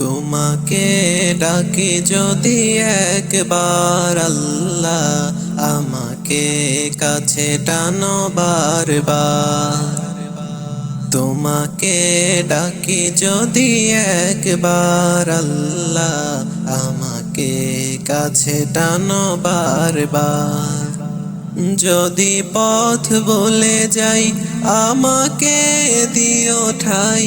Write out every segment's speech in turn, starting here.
তোমাকে ডাকি যদি একবার আল্লাহ আমাকে কাছে টানো বারবার। তোমাকে ডাকি যদি একবার আল্লাহ আমাকে কাছে টানো বারবার। যদি পথ বলে যাই আমাকে দিও ঠাই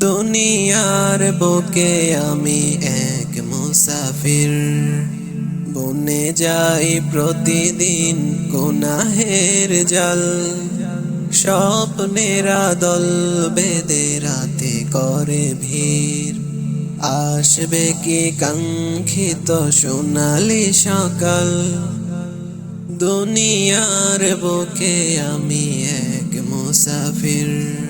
দুনিয়ার বুকে আমি এক মুসাফির। বনে যাই প্রতিদিন গুনাহের জল। স্বপ্নেরা দল বেদে রাতে করে ভিড়। আসবে কি কাঙ্ক্ষিত সোনালি সকাল? দুনিয়ার বুকে আমি এক মুসাফির।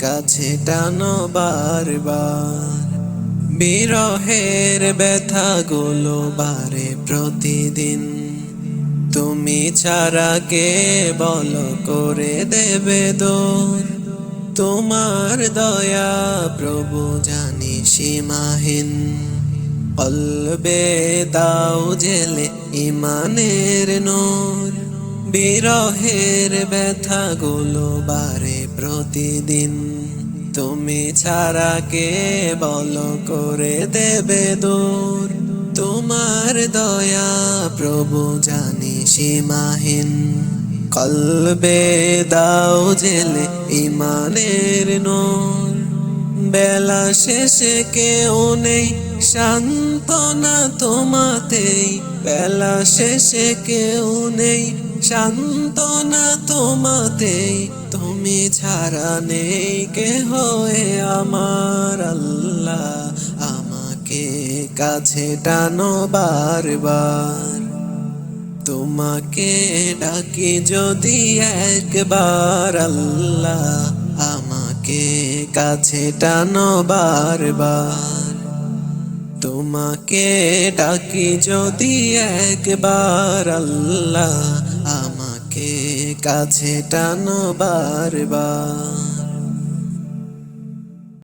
কাছে টানো বারবার। বিরহের ব্যথা ব্যথাগুলো বারে প্রতিদিন। তুমি ছাড়া কে বল করে দেবে দোর? তোমার দয়া প্রভু জানি সীমাহীন। কলবে দাও জেলে ইমানের নূর। বিরহের ব্যথা ব্যথাগুলো বারে প্রতিদিন তুমি ছাড়া কে বল করে দেবে দূর? তোমার দয়া প্রভু জানি সীমাহীন। কলবে দাও জেলে ইমানের নূর। বেলা শেষে কেউ নেই, সান্ত্বনা তোমাতেই। বেলা শেষে কেউ নেই সান্ত্বনা তোমাতেই তুমি ছাড়া নেই কে হয়ে আমার আল্লাহ। আমাকে কাছে টানো বারবার। তোমাকে ডাকি যদি একবার আল্লাহ, আমাকে কাছে টানো বারবার। তোমাকে ডাকি যদি একবার আল্লাহ কাছে টানো বারবার।